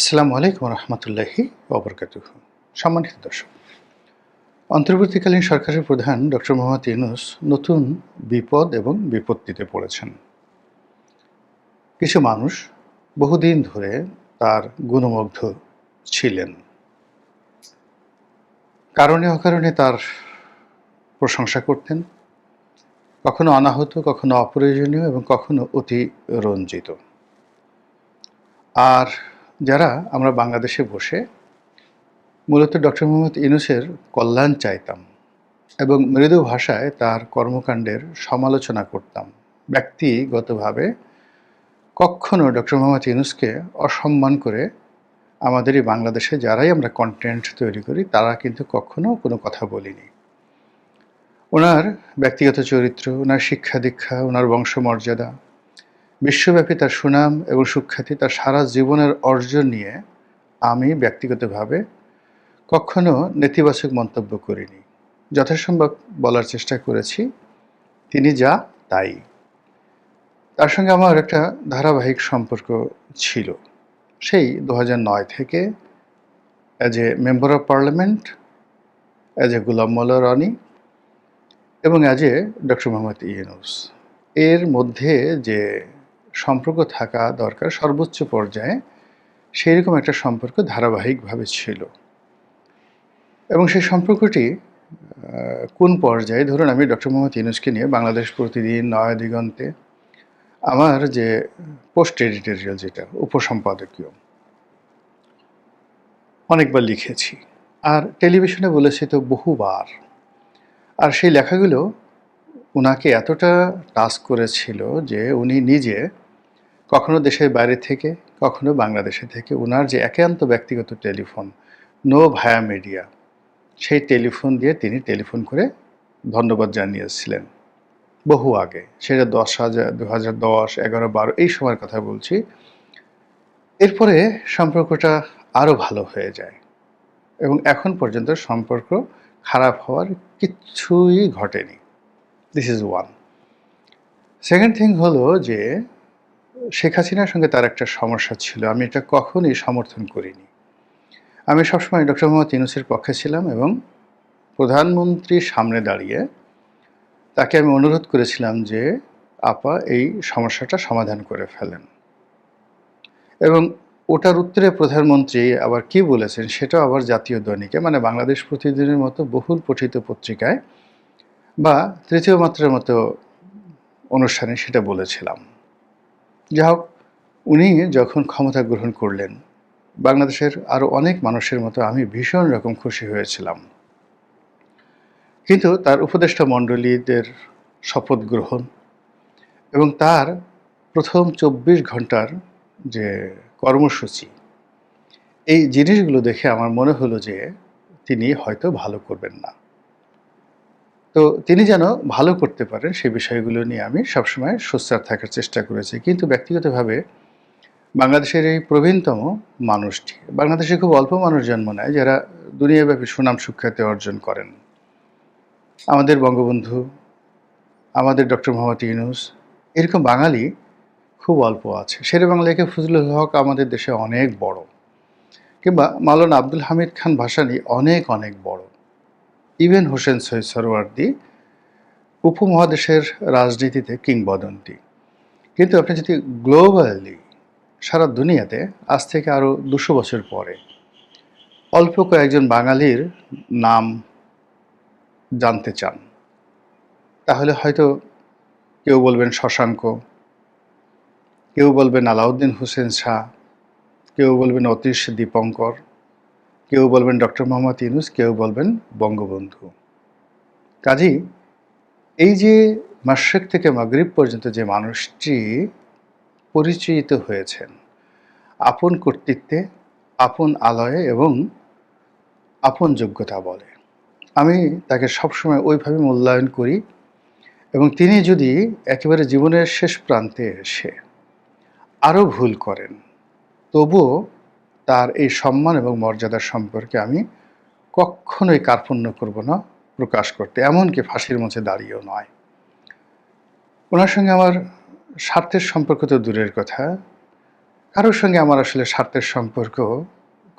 আসসালামু আলাইকুম রহমতুল্লাহি ওবরকাত সম্মানিত দর্শক, অন্তর্বর্তীকালীন সরকারের প্রধান ডক্টর মোহাম্মদ ইউনুস নতুন বিপদ এবং বিপত্তিতে পড়েছেন। কিছু মানুষ বহুদিন ধরে তার গুণমুগ্ধ ছিলেন। কারণে অকারণে তার প্রশংসা করতেন, কখনো অনাহত, কখনো অপ্রয়োজনীয় এবং কখনো অতি রঞ্জিত। আর যারা আমরা বাংলাদেশে বসে মূলত ডক্টর মোহাম্মদ ইনুসের কল্যাণ চাইতাম এবং মৃদু ভাষায় তার কর্মকাণ্ডের সমালোচনা করতাম। ব্যক্তিগতভাবে কখনো ডক্টর মোহাম্মদ ইউনুসকে অসম্মান করে আমাদের এই বাংলাদেশে যারাই আমরা কন্টেন্ট তৈরি করি, তারা কিন্তু কখনো কোনো কথা বলিনি। ওনার ব্যক্তিগত চরিত্র, ওনার শিক্ষা দীক্ষা, ওনার বংশমর্যাদা বিশ্বব্যাপী তার সুনাম এবং সুখ্যাতি, তার সারা জীবনের অর্জন নিয়ে আমি ব্যক্তিগতভাবে কখনো নেতিবাচক মন্তব্য করিনি। যথাসম্ভব বলার চেষ্টা করেছি, তিনি যা তাই। তার সঙ্গে আমার একটা ধারাবাহিক সম্পর্ক ছিল। সেই দু নয় থেকে as a member of parliament as a Golam Maula Rony এবং as a doctor Mohammad Yunus এর মধ্যে যে সম্পর্ক থাকা দরকার সর্বোচ্চ পর্যায়ে সেই রকম একটা সম্পর্ক ধারাবাহিকভাবে ছিল। এবং সেই সম্পর্কটি কোন পর্যায়ে? ধরুন, আমি ডক্টর মোহাম্মদ ইউনুসকে নিয়ে বাংলাদেশ প্রতিদিন নয়া দিগন্তে, আমার যে পোস্ট এডিটোরিয়াল যেটা, উপসম্পাদকীয়, অনেকবার লিখেছি। আর টেলিভিশনে বলেছি তো বহুবার। আর সেই লেখাগুলো ওনাকে এতটা টাস্ক করেছিল যে উনি নিজে কখনো দেশের বাইরে থেকে, কখনো বাংলাদেশে থেকে ওনার যে একান্ত ব্যক্তিগত টেলিফোন নো ভায়া মিডিয়া সেই টেলিফোন দিয়ে তিনি টেলিফোন করে ধন্যবাদ জানিয়েছিলেন। বহু আগে, সেটা দশ হাজার, দু হাজার দশ, এগারো, বারো, এই সময়ের কথা বলছি। এরপরে সম্পর্কটা আরও ভালো হয়ে যায় এবং এখন পর্যন্ত সম্পর্ক খারাপ হওয়ার কিচ্ছুই ঘটেনি। This is one second thing হলো যে শেখ হাসিনার সঙ্গে তার একটা সমস্যা ছিল। আমি এটা কখনই সমর্থন করিনি। আমি সবসময় ডক্টর মোহাম্মদ ইউনুসের পক্ষে ছিলাম এবং প্রধানমন্ত্রীর সামনে দাঁড়িয়ে তাকে আমি অনুরোধ করেছিলাম যে, আপা, এই সমস্যাটা সমাধান করে ফেলেন। এবং ওটার উত্তরে প্রধানমন্ত্রী আবার কি বলেছেন সেটা আবার জাতীয় দৈনিকে মানে বাংলাদেশ প্রতিদিনের মতো বহুল পঠিত পত্রিকায় বা তৃতীয় মাত্রার মতো অনুষ্ঠানে সেটা বলেছিলাম। যা হোক উনি যখন ক্ষমতা গ্রহণ করলেন, বাংলাদেশের আরও অনেক মানুষের মতো আমি ভীষণ রকম খুশি হয়েছিলাম। কিন্তু তার উপদেষ্টা মণ্ডলীদের শপথ গ্রহণ এবং তার প্রথম চব্বিশ ঘণ্টার যে কর্মসূচি, এই জিনিসগুলো দেখে আমার মনে হলো যে তিনি হয়তো ভালো করবেন না। তো তিনি যেন ভালো করতে পারেন সেই বিষয়গুলো নিয়ে আমি সবসময় সোচ্চার থাকার চেষ্টা করেছি। কিন্তু ব্যক্তিগতভাবে বাংলাদেশের এই প্রবীণতম মানুষটি, বাংলাদেশে খুব অল্প মানুষ জন্ম নেয় যারা দুনিয়াব্যাপী সুনাম সুখ্যাতি অর্জন করেন। আমাদের বঙ্গবন্ধু, আমাদের ডক্টর মোহাম্মদ ইউনুস, এরকম বাঙালি খুব অল্প আছে। শেরে বাংলাকে ফজলুল হক আমাদের দেশে অনেক বড়, কিংবা মাওলানা আব্দুল হামিদ খান ভাসানি অনেক অনেক বড়। ইভেন হোসেন সৈয়দ সরওয়ার্দি উপমহাদেশের রাজনীতিতে কিংবদন্তি। কিন্তু আপনি যদি গ্লোবালি সারা দুনিয়াতে, আজ থেকে আরও দুশো বছর পরে, অল্প কয়েকজন বাঙালির নাম জানতে চান, তাহলে হয়তো কেউ বলবেন শশাঙ্ক, কেউ বলবেন আলাউদ্দিন হোসেন শাহ, কেউ বলবেন অতীশ দীপঙ্কর কেউ বলবেন ডক্টর মোহাম্মদ ইউনুস, কেউ বলবেন বঙ্গবন্ধু। কাজী এই যে মাসেক থেকে মাগরিব পর্যন্ত যে মানুষটি পরিচিত হয়েছেন, আপন কর্তৃত্বে, আপন আলয়ে এবং আপন যোগ্যতা বলে, আমি তাকে সবসময় ওইভাবে মূল্যায়ন করি এবং তিনি যদি একেবারে জীবনের শেষ প্রান্তে এসে আরও ভুল করেন, তবুও তার এই সম্মান এবং মর্যাদার সম্পর্কে আমি কখনোই কার্পণ্য করব না, প্রকাশ করতে, এমনকি ফাঁসির মধ্যে দাঁড়িয়েও নয়। ওনার সঙ্গে আমার স্বার্থের সম্পর্ক তো দূরের কথা। কারোর সঙ্গে আমার আসলে স্বার্থের সম্পর্ক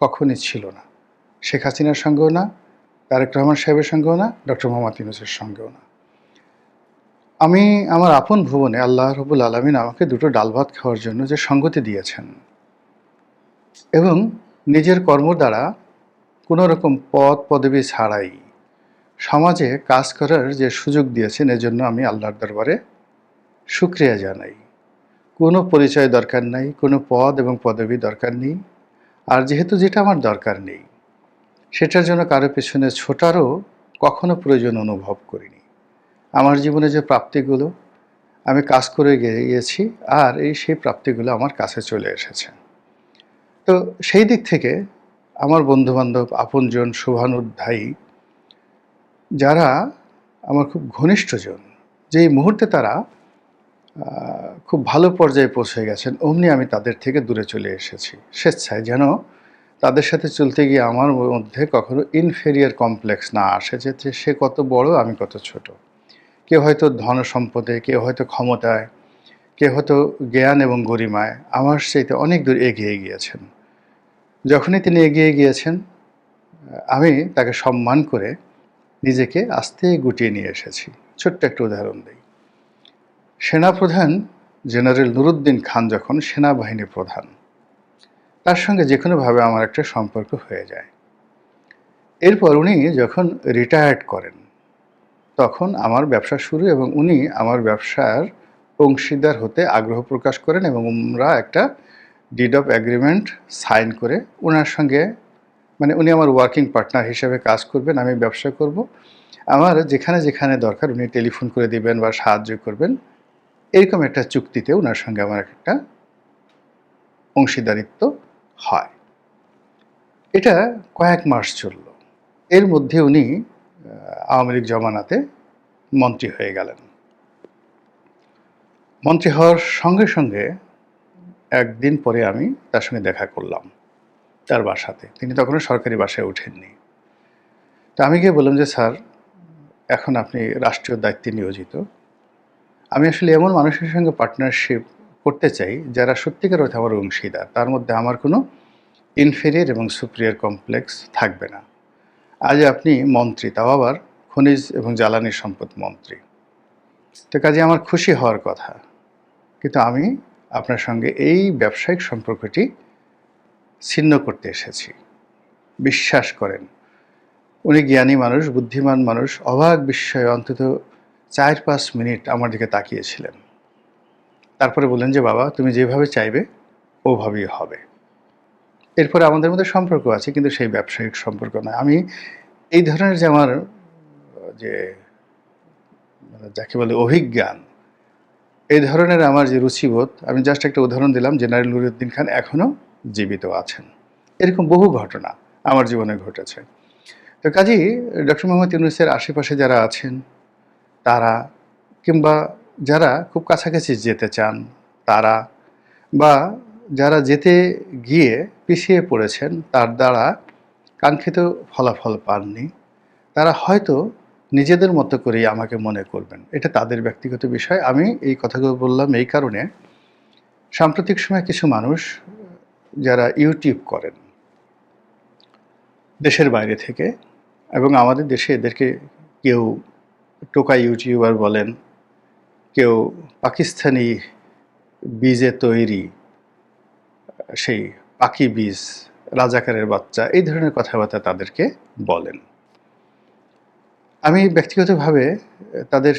কখনই ছিল না। শেখ হাসিনার সঙ্গেও না, তারেক রহমান সাহেবের সঙ্গেও না, ডক্টর মোহাম্মদ ইউনুসের সঙ্গেও না। আমি আমার আপন ভুবনে আল্লাহ রবুল আলমিন আমাকে দুটো ডাল ভাত খাওয়ার জন্য যে সঙ্গতি দিয়েছেন এবং নিজের কর্ম দ্বারা কোনো রকম পদ, পদবি ছাড়াই সমাজে কাজ করার যে সুযোগ দিয়েছেন, এজন্য আমি আল্লাহর দরবারে শুক্রিয়া জানাই। কোনো পরিচয় দরকার নাই, কোনো পদ এবং পদবি দরকার নেই। আর যেহেতু যেটা আমার দরকার নেই, সেটার জন্য কারও পেছনে ছোটারও কখনো প্রয়োজন অনুভব করিনি। আমার জীবনে যে প্রাপ্তিগুলো, আমি কাজ করে গিয়েছি, আর এই সেই প্রাপ্তিগুলো আমার কাছে চলে এসেছে। তো সেই দিক থেকে আমার বন্ধুবান্ধব, আপনজন, শুভানুধ্যায়ী, যারা আমার খুব ঘনিষ্ঠজন, যেই মুহূর্তে তারা খুব ভালো পর্যায়ে পৌঁছে গেছেন, অমনি আমি তাদের থেকে দূরে চলে এসেছি, স্বেচ্ছায়, যেন তাদের সাথে চলতে গিয়ে আমার মধ্যে কখনো ইনফেরিয়ার কমপ্লেক্স না আসে, যে সে কত বড়, আমি কত ছোট। কেউ হয়তো ধন সম্পদে, কেউ হয়তো ক্ষমতায়, কেউ হয়তো জ্ঞান এবং গরিমায়, আমার চাইতে অনেক দূর এগিয়ে গিয়েছেন। যখনই তিনি এগিয়ে গিয়েছেন, আমি তাকে সম্মান করে নিজেকে আস্তে গুটিয়ে নিয়ে এসেছি। ছোট্ট একটা উদাহরণ দিই। সেনাপ্রধান জেনারেল নুরুদ্দিন খান যখন সেনাবাহিনী প্রধান, তার সঙ্গে যে কোনোভাবে আমার একটা সম্পর্ক হয়ে যায়। এরপর উনি যখন রিটায়ার্ড করেন, তখন আমার ব্যবসা শুরু এবং উনি আমার ব্যবসার অংশীদার হতে আগ্রহ প্রকাশ করেন এবং আমরা একটা ডিড অফ অ্যাগ্রিমেন্ট সাইন করে ওনার সঙ্গে মানে উনি আমার ওয়ার্কিং পার্টনার হিসেবে কাজ করবেন, আমি ব্যবসা করব। আমার যেখানে যেখানে দরকার উনি টেলিফোন করে দিবেন বা সাহায্য করবেন। এরকম একটা চুক্তিতে ওনার সঙ্গে আমার একটা অংশীদারিত্ব হয়। এটা কয়েক মাস চলল। এর মধ্যে উনি আওয়ামী লীগ জমানাতে মন্ত্রী হয়ে গেলেন। মন্ত্রী হওয়ার সঙ্গে সঙ্গে একদিন পরে আমি তার সঙ্গে দেখা করলাম, তার বাসাতে। তিনি তখনও সরকারি বাসায় ওঠেননি। তো আমি গিয়ে বললাম যে, স্যার, এখন আপনি রাষ্ট্রীয় দায়িত্বে নিয়োজিত। আমি আসলে এমন মানুষের সঙ্গে পার্টনারশিপ করতে চাই যারা সত্যিকার অর্থে আমার অংশীদার। তার মধ্যে আমার কোনো ইনফেরিয়ার এবং সুপ্রিয়ার কমপ্লেক্স থাকবে না। আজ আপনি মন্ত্রী, তাও আবার খনিজ এবং জ্বালানি সম্পদ মন্ত্রী। তো কাজে আমার খুশি হওয়ার কথা। কিন্তু আমি আপনার সঙ্গে এই ব্যবসায়িক সম্পর্কটি ছিন্ন করতে এসেছি। বিশ্বাস করেন, উনি জ্ঞানী মানুষ, বুদ্ধিমান মানুষ, অবাক বিস্ময়ে অন্তত চার পাঁচ মিনিট আমার দিকে তাকিয়েছিলেন। তারপরে বললেন যে, বাবা, তুমি যেভাবে চাইবে, ওভাবেই হবে। এরপরে আমাদের মধ্যে সম্পর্ক আছে, কিন্তু সেই ব্যবসায়িক সম্পর্ক নয়। আমি এই ধরনের যে আমার, যে মানে যাকে বলে অভিজ্ঞান এই ধরনের আমার যে রুচিবোধ, আমি জাস্ট একটা উদাহরণ দিলাম যে জেনারেল নুরুদ্দিন খান এখনও জীবিত আছেন। এরকম বহু ঘটনা আমার জীবনে ঘটেছে। তো কাজেই ডক্টর মোহাম্মদ ইউনুসের আশেপাশে যারা আছেন, তারা কিংবা যারা খুব কাছাকাছি যেতে চান, তারা বা যারা যেতে গিয়ে পিছিয়ে পড়েছেন, তার দ্বারা কাঙ্ক্ষিত ফলাফল পাননি। তারা হয়তো নিজেদের মতো করেই আমাকে মনে করবেন। এটা তাদের ব্যক্তিগত বিষয়। আমি এই কথাগুলো বললাম এই কারণে সাম্প্রতিক সময়ে কিছু মানুষ যারা ইউটিউব করেন দেশের বাইরে থেকে এবং আমাদের দেশে এদেরকে কেউ টোকা ইউটিউবার বলেন, কেউ পাকিস্তানি বীজে তৈরি, সেই পাখি বীজ, রাজাকারের বাচ্চা, এই ধরনের কথাবার্তা তাদেরকে বলেন। আমি ব্যক্তিগতভাবে তাদের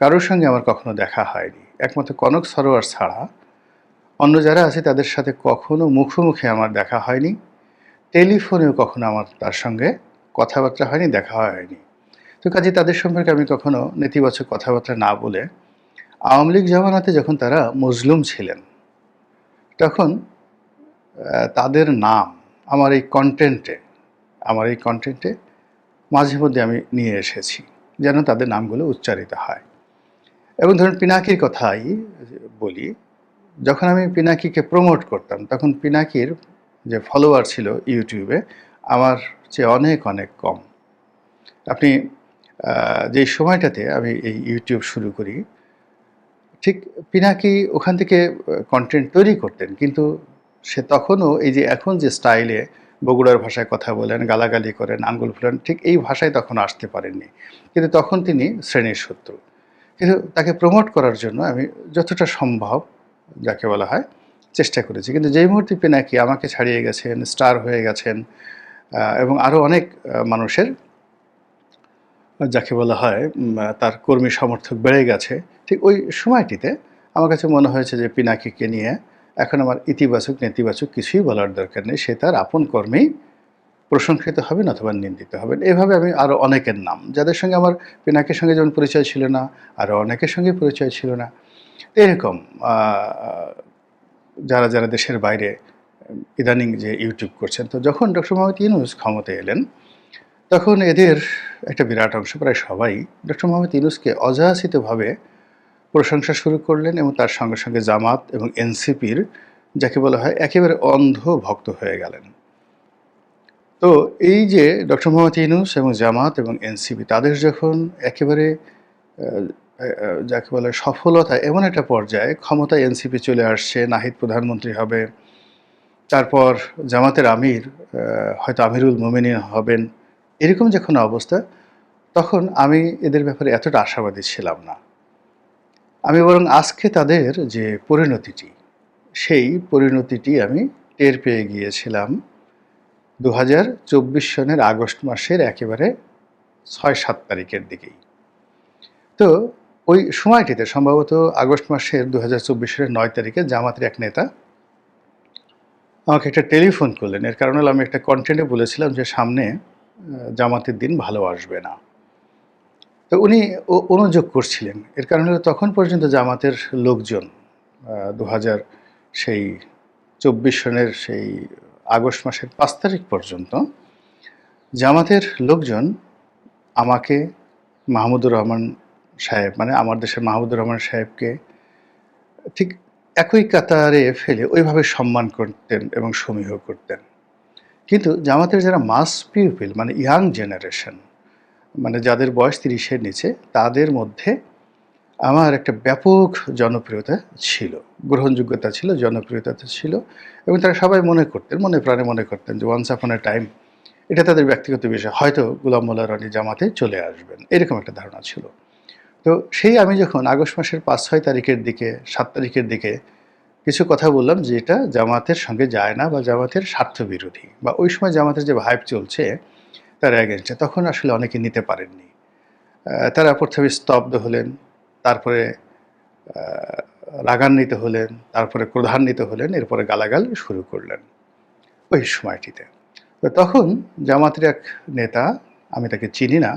কারোর সঙ্গে আমার কখনো দেখা হয়নি। একমাত্র কনক সরোয়ার ছাড়া অন্য যারা আছে তাদের সাথে কখনো মুখোমুখি আমার দেখা হয়নি। টেলিফোনেও কখনো আমার তার সঙ্গে কথাবার্তা হয়নি, দেখা হয়নি। তো কাজে তাদের সম্পর্কে আমি কখনো নেতিবাচক কথাবার্তা না বলে আওয়ামী লীগ জামানাতে যখন তারা মজলুম ছিলেন, তখন তাদের নাম আমার এই কন্টেন্টে আমার এই কন্টেন্টে মাঝে মধ্যে আমি নিয়ে এসেছি, যেন তাদের নামগুলো উচ্চারিত হয়। এবং ধরুন পিনাকির কথাই বলি, যখন আমি পিনাকিকে প্রমোট করতাম, তখন পিনাকির যে ফলোয়ার ছিল ইউটিউবে, আমার চেয়ে অনেক অনেক কম। আপনি যে সময়টাতে আমি এই ইউটিউব শুরু করি, ঠিক পিনাকি ওখান থেকে কন্টেন্ট তৈরি করতেন, কিন্তু সে তখনও এই যে এখন যে স্টাইলে বগুড়ার ভাষায় কথা বলেন, গালাগালি করেন, আঙ্গুল ফুলেন, ঠিক এই ভাষায় তখন আসতে পারেননি। কিন্তু তখন তিনি শ্রেণির শত্রু। কিন্তু তাকে প্রমোট করার জন্য আমি যতটা সম্ভব, যাকে বলা হয়, চেষ্টা করেছি। কিন্তু যেই মুহূর্তে পিনাকি আমাকে ছাড়িয়ে গেছেন, স্টার হয়ে গেছেন এবং আরও অনেক মানুষের, যাকে বলা হয় তার কর্মী সমর্থক বেড়ে গেছে, ঠিক ওই সময়টিতে আমার কাছে মনে হয়েছে যে পিনাকিকে নিয়ে এখন আমার ইতিবাচক, নেতিবাচক কিছুই বলার দরকার নেই। সে তার আপন কর্মেই প্রশংসিত হবেন অথবা নিন্দিত হবেন। এভাবে আমি আরও অনেকের নাম, যাদের সঙ্গে আমার পিনাকের সঙ্গে যেমন পরিচয় ছিল না আরও অনেকের সঙ্গে পরিচয় ছিল না। এরকম যারা যারা দেশের বাইরে, ইদানিং যে ইউটিউব করছেন, তো যখন ডক্টর মোহাম্মদ ইউনুস ক্ষমতায় এলেন, তখন এদের একটা বিরাট অংশ, প্রায় সবাই ডক্টর মোহাম্মদ ইউনুসকে অযাচিতভাবে প্রশংসা শুরু করলেন এবং তার সঙ্গে সঙ্গে জামাত এবং এনসিপির যাকে বলা হয় একেবারে অন্ধ ভক্ত হয়ে গেলেন। তো এই যে ডক্টর মোহাম্মদ ইউনুস এবং জামাত এবং এনসিপি, তাদের যখন একেবারে যাকে বলে সফলতা এমন একটা পর্যায়ে ক্ষমতায় এনসিপি চলে আসছে, নাহিদ প্রধানমন্ত্রী হবে, তারপর জামাতের আমির হয়তো আমিরুল মোমিনিন হবেন, এরকম যখন অবস্থা, তখন আমি এদের ব্যাপারে এতটা আশাবাদী ছিলাম না। আমি বরং আজকে তাদের যে পরিণতিটি, সেই পরিণতিটি আমি টের পেয়ে গিয়েছিলাম। দু চব্বিশ সনের আগস্ট মাসের একেবারে ছয় সাত তারিখের দিকেই। তো ওই সময়টিতে সম্ভবত আগস্ট মাসের দু হাজার চব্বিশ সালের নয় তারিখে জামাতের এক নেতা আমাকে একটা টেলিফোন করলেন। এর কারণে হলো আমি একটা কন্টেন্টে বলেছিলাম যে সামনে জামাতের দিন ভালো আসবে না। তো উনি অনুযোগ করছিলেন। এর কারণে তখন পর্যন্ত জামাতের লোকজন দু হাজার সেই চব্বিশ সনের সেই আগস্ট মাসের পাঁচ তারিখ পর্যন্ত জামাতের লোকজন আমাকে মাহমুদুর রহমান সাহেব মানে আমার দেশের মাহমুদুর রহমান সাহেবকে ঠিক একই কাতারে ফেলে ওইভাবে সম্মান করতেন এবং সমীহ করতেন। কিন্তু জামাতের যারা মাস পিউপিল মানে ইয়াং জেনারেশন মানে যাদের বয়স তিরিশের নিচে, তাদের মধ্যে আমার একটা ব্যাপক জনপ্রিয়তা ছিল, গ্রহণযোগ্যতা ছিল, জনপ্রিয়তা ছিল এবং তারা সবাই মনে করতেন, মনে প্রাণে মনে করতেন যে ওয়ান্স আপন এ টাইম এটা তাদের ব্যক্তিগত বিষয়। হয়তো গুলাম মোল্লা রানী জামাতে চলে আসবেন, এরকম একটা ধারণা ছিল। তো সেই আমি যখন আগস্ট মাসের পাঁচ, ছয় তারিখের দিকে, সাত তারিখের দিকে কিছু কথা বললাম যেটা জামাতের সঙ্গে যায় না বা জামাতের স্বার্থ বিরোধী বা ওই সময় জামাতের যে ভাইব চলছে তার অ্যাগেনস্টে তখন আসলে অনেকে নিতে পারেননি। তারা প্রথমে স্তব্ধ হলেন, তারপরে রাগান্বিত হলেন, তারপরে ক্রধান্বিত হলেন, এরপরে গালাগাল শুরু করলেন ওই সময়টিতে। তো তখন জামাতের এক নেতা, আমি তাকে চিনি না,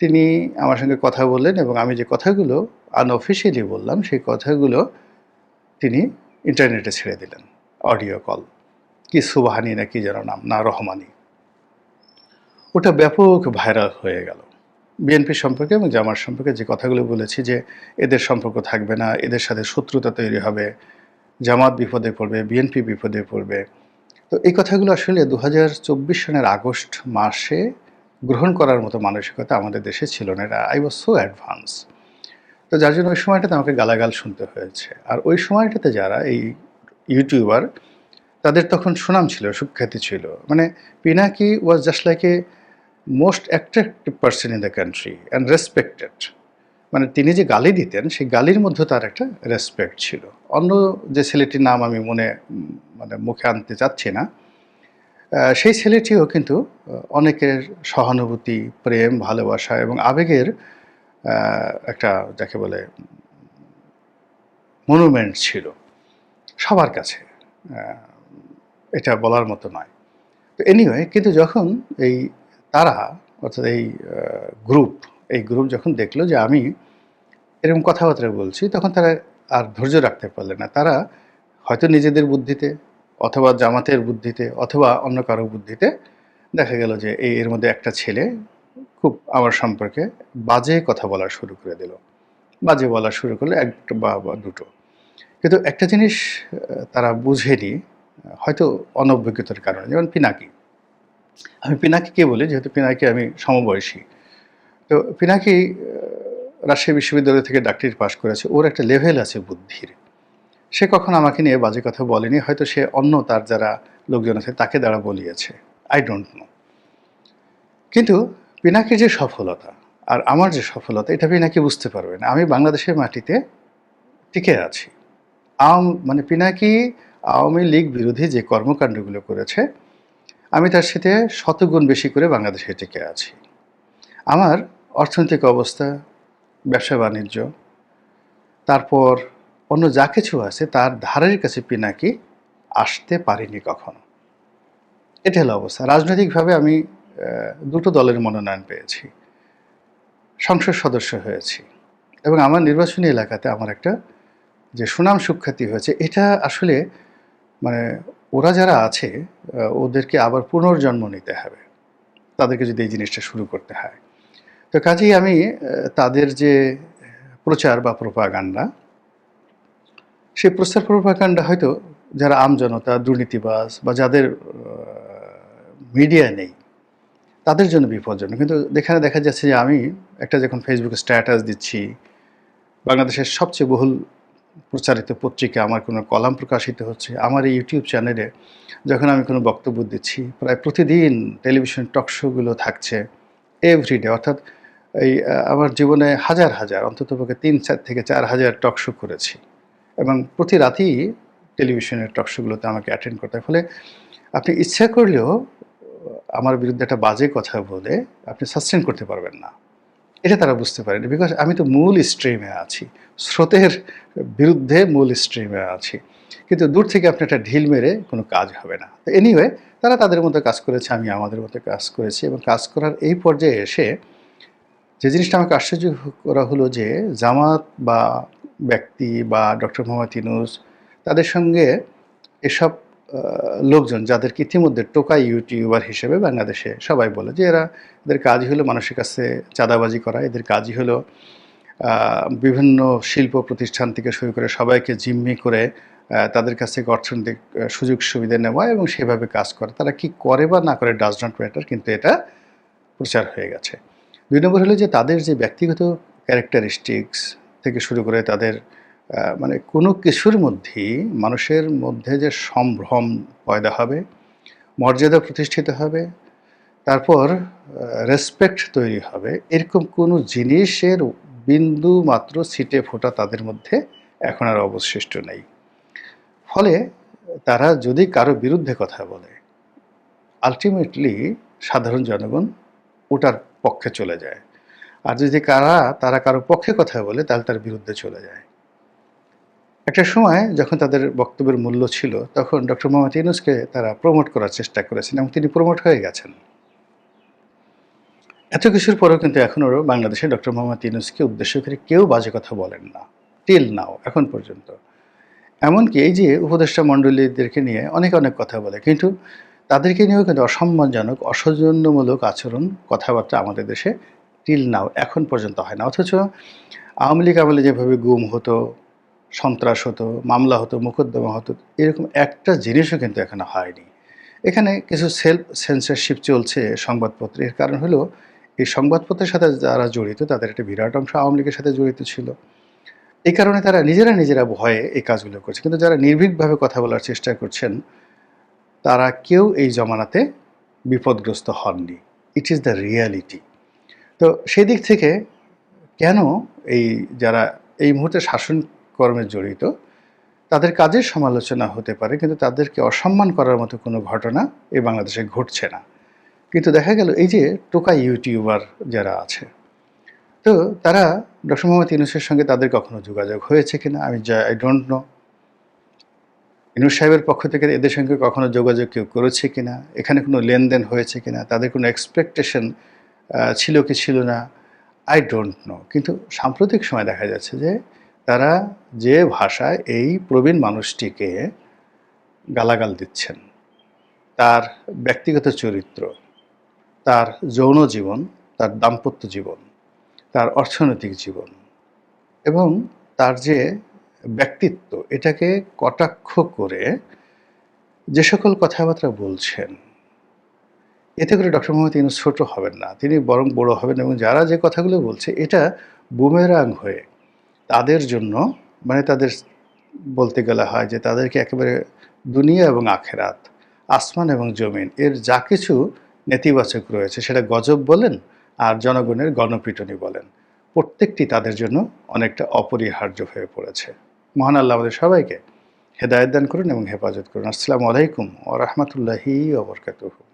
তিনি আমার সঙ্গে কথা বললেন এবং আমি যে কথাগুলো আনঅফিসিয়ালি বললাম, সেই কথাগুলো তিনি ইন্টারনেটে ছেড়ে দিলেন, অডিও কল। কি সুবাহানি না কি যেন নাম, না রহমানি। ওটা ব্যাপক ভাইরাল হয়ে গেল। বিএনপি সম্পর্কে এবং জামার সম্পর্কে যে কথাগুলো বলেছি যে এদের সম্পর্ক থাকবে না, এদের সাথে শত্রুতা তৈরি হবে, জামাত বিপদে পড়বে বিএনপি বিপদে পড়বে। তো এই কথাগুলো আসলে দু চব্বিশ সনের আগস্ট মাসে গ্রহণ করার মতো মানসিকতা আমাদের দেশে ছিল না। এটা আই ওয়াজ সো অ্যাডভান্স তো যার জন্য ওই সময়টাতে আমাকে গালাগাল শুনতে হয়েছে। আর ওই সময়টাতে যারা এই ইউটিউবার তাদের তখন সুনাম ছিল, সুখ্যাতি ছিল। মানে Pinaki was just like a most attractive person in the country and respected মানে তিনি যে গালি দিতেন, সেই গালির মধ্যে তার একটা রেসপেক্ট ছিল। অন্য যে ছেলেটির নাম আমি মনে মানে মুখে আনতে চাচ্ছি না সেই ছেলেটিও কিন্তু অনেকের সহানুভূতি, প্রেম, ভালোবাসা এবং আবেগের একটা যাকে বলে মনুমেন্ট ছিল সবার কাছে। এটা বলার মতো নয়। তো এনিওয়ে কিন্তু যখন এই তারা, অর্থাৎ এই গ্রুপ এই গ্রুপ যখন দেখল যে আমি এরকম কথাবার্তা বলছি, তখন তারা আর ধৈর্য রাখতে পারলে না। তারা হয়তো নিজেদের বুদ্ধিতে অথবা জামাতের বুদ্ধিতে অথবা অন্য কারও বুদ্ধিতে দেখা গেল যে এই এর মধ্যে একটা ছেলে খুব আমার সম্পর্কে বাজে কথা বলা শুরু করে দিল। বাজে বলা শুরু করল, এক বা বা দুটো। কিন্তু একটা জিনিস তারা বুঝেনি, হয়তো অনভিজ্ঞতার কারণে, যেমন পিনাকি। আমি পিনাকিকে বলি, যেহেতু পিনাকি আমি সমবয়সী। তো পিনাকি রাজশাহী বিশ্ববিদ্যালয় থেকে ডাক্তারি পাশ করেছে। ওর একটা লেভেল আছে বুদ্ধির। সে কখনো আমাকে নিয়ে বাজে কথা বলেনি, হয়তো সে অন্য তার যারা লোকজন আছে তাকে দ্বারা বলিয়েছে। আই ডোন্ট নো কিন্তু পিনাকির যে সফলতা আর আমার যে সফলতা, এটা পিনাকি বুঝতে পারবে না। আমি বাংলাদেশের মাটিতে টিকে আছি। আওয়াম মানে পিনাকি আওয়ামী লীগ বিরোধী যে কর্মকাণ্ডগুলো করেছে আমি তার সাথে শতগুণ বেশি করে বাংলাদেশে টিকে আছি। আমার অর্থনৈতিক অবস্থা, ব্যবসা বাণিজ্য, তারপর অন্য যা কিছু আছে তার ধারের কাছে পিনাকি আসতে পারিনি কখনো। এটা হলো অবস্থা। রাজনৈতিকভাবে আমি দুটো দলের মনোনয়ন পেয়েছি। সংসদ সদস্য হয়েছি এবং আমার নির্বাচনী এলাকাতে আমার একটা যে সুনাম সুখ্যাতি হয়েছে, এটা আসলে মানে ওরা যারা আছে ওদেরকে আবার পুনর্জন্ম নিতে হবে। তাদেরকে যদি এই জিনিসটা শুরু করতে হয়। তো কাজেই আমি তাদের যে প্রচার বা প্রপাগান্ডা সেই প্রচার প্রপাগান্ডা হয়তো যারা আমজনতা দুর্নীতিবাজ বা যাদের মিডিয়া নেই, তাদের জন্য বিপজ্জনক। কিন্তু এখানে দেখা যাচ্ছে যে আমি একটা যখন ফেসবুকে স্ট্যাটাস দিচ্ছি, বাংলাদেশের সবচেয়ে বহুল প্রচারিত পত্রিকা আমার কোনো কলাম প্রকাশিত হচ্ছে, আমার এই ইউটিউব চ্যানেলে যখন আমি কোনো বক্তব্য দিচ্ছি, প্রায় প্রতিদিন টেলিভিশন টক শোগুলো থাকছে এভরিডে অর্থাৎ এই আমার জীবনে হাজার হাজার অন্ততপক্ষে তিন চার থেকে চার হাজার টক শো করেছি এবং প্রতি রাতেই টেলিভিশনের টক শোগুলোতে আমাকে অ্যাটেন্ড করতে হয়। ফলে আপনি ইচ্ছা করলেও, আমার বিরুদ্ধে একটা বাজে কথা বলে আপনি সাস্টেন করতে পারবেন না। এটা তারা বুঝতে পারেনি বিকজ আমি তো মূল স্ট্রিমে আছি। স্রোতের বিরুদ্ধে মূল স্ট্রিমে আছি। কিন্তু দূর থেকে আপনি একটা ঢিল মেরে কোনো কাজ হবে না। এনিওয়ে তারা তাদের মতো কাজ করেছে, আমি আমাদের মতো কাজ করেছি এবং কাজ করার এই পর্যায়ে এসে যে জিনিসটা আমাকে আশ্চর্য করা হলো যে জামাত বা ব্যক্তি বা ডক্টর মোহাম্মদ ইনুস তাদের সঙ্গে এসব লোকজন যাদেরকে ইতিমধ্যে টোকাই ইউটিউবার হিসেবে বাংলাদেশে সবাই বলে যে এরা, এদের কাজই হলো মানুষের কাছে চাঁদাবাজি করা, এদের কাজই হলো বিভিন্ন শিল্প প্রতিষ্ঠান থেকে শুরু করে সবাইকে জিম্মি করে তাদের কাছ অর্থনৈতিক সুযোগ সুবিধা নেওয়া এবং সেভাবে কাজ করে। তারা কি করে বা না করে ডাজ নট ম্যাটার কিন্তু এটা প্রচার হয়ে গেছে। দুই নম্বর হলো যে তাদের যে ব্যক্তিগত ক্যারেক্টারিস্টিক্স থেকে শুরু করে তাদের মানে কোনো কিছুর মধ্যেই মানুষের মধ্যে যে সম্ভ্রম পয়দা হবে, মর্যাদা প্রতিষ্ঠিত হবে, তারপর রেসপেক্ট তৈরি হবে, এরকম কোনো জিনিসের বিন্দু মাত্র ছিটে ফোটা তাদের মধ্যে এখন আর অবশিষ্ট নেই। ফলে তারা যদি কারও বিরুদ্ধে কথা বলে আলটিমেটলি সাধারণ জনগণ ওটার পক্ষে চলে যায়। আর যদি কারা, তারা কারও পক্ষে কথা বলে, তাহলে তার বিরুদ্ধে চলে যায়। একটা সময় যখন তাদের বক্তব্যের মূল্য ছিল, তখন ডক্টর মোহাম্মদ ইউনুসকে তারা প্রমোট করার চেষ্টা করেছেন এবং তিনি প্রমোট হয়ে গেছেন। এত কিছুর পরেও কিন্তু এখনও বাংলাদেশে ডক্টর মোহাম্মদ ইউনুসকে উদ্দেশ্য করে কেউ বাজে কথা বলেন না। টিল নাও এখন পর্যন্ত। এমনকি এই যে উপদেষ্টা মণ্ডলীদেরকে নিয়ে অনেক অনেক কথা বলে, কিন্তু তাদেরকে নিয়েও কিন্তু অসম্মানজনক, অসৌজন্যমূলক আচরণ, কথাবার্তা আমাদের দেশে টিল নাও এখন পর্যন্ত হয় না। অথচ আওয়ামী লীগ আমলে যেভাবে গুম হতো সন্ত্রাস হতো, মামলা হতো, মোকদ্দমা হতো, এরকম একটা জিনিসও কিন্তু এখানে হয়নি। এখানে কিছু সেলফ সেন্সারশিপ চলছে সংবাদপত্রের কারণ হলো, এই সংবাদপত্রের সাথে যারা জড়িত, তাদের একটা বিরাট অংশ আওয়ামী লীগের সাথে জড়িত ছিল। এই কারণে তারা নিজেরা নিজেরা ভয়ে এই কাজগুলো করছে। কিন্তু যারা নির্ভীকভাবে কথা বলার চেষ্টা করছেন, তারা কেউ এই জমানাতে বিপদগ্রস্ত হননি। ইট ইজ দ্য রিয়ালিটি তো সেই দিক থেকে কেন এই যারা এই মুহূর্তে শাসন কর্মে জড়িত, তাদের কাজের সমালোচনা হতে পারে, কিন্তু তাদেরকে অসম্মান করার মতো কোনো ঘটনা এই বাংলাদেশে ঘটছে না। কিন্তু দেখা গেল এই যে টোকা ইউটিউবার যারা আছে, তো তারা ডক্টর মোহাম্মদ ইউনুসের সঙ্গে তাদের কখনো যোগাযোগ হয়েছে কিনা? আমি যা আই ডোন্ট নো ইনুস সাহেবের পক্ষ থেকে এদের সঙ্গে কখনো যোগাযোগ কেউ করেছে কিনা? এখানে কোনো লেনদেন হয়েছে কিনা? তাদের কোনো এক্সপেকটেশন ছিল কি ছিল না? আই ডোন্ট নো কিন্তু সাম্প্রতিক সময় দেখা যাচ্ছে যে তারা যে ভাষায় এই প্রবীণ মানুষটিকে গালাগাল দিচ্ছেন, তার ব্যক্তিগত চরিত্র, তার যৌন জীবন, তার দাম্পত্য জীবন, তার অর্থনৈতিক জীবন এবং তার যে ব্যক্তিত্ব, এটাকে কটাক্ষ করে যে সকল কথাবার্তা বলছেন, এতে করে ডক্টর মোহাম্মদ ইউনুস ছোট হবেন না, তিনি বরং বড় হবেন এবং যারা যে কথাগুলো বলছে, এটা বুমেরাং হয়ে তাদের জন্য মানে তাদের বলতে গেলে হয় যে তাদেরকে একেবারে দুনিয়া এবং আখেরাত, আসমান এবং জমিন, এর যা কিছু নেতিবাচক রয়েছে সেটা গজব বলেন আর জনগণের গণপিটনি বলেন। প্রত্যেকটি তাদের জন্য অনেকটা অপরিহার্য হয়ে পড়েছে। মহান আল্লাহ আমাদের সবাইকে হেদায়ত দান করুন এবং হেফাজত করুন। আসসালামু আলাইকুম ও রহমতুল্লাহি ওবরকাতুহু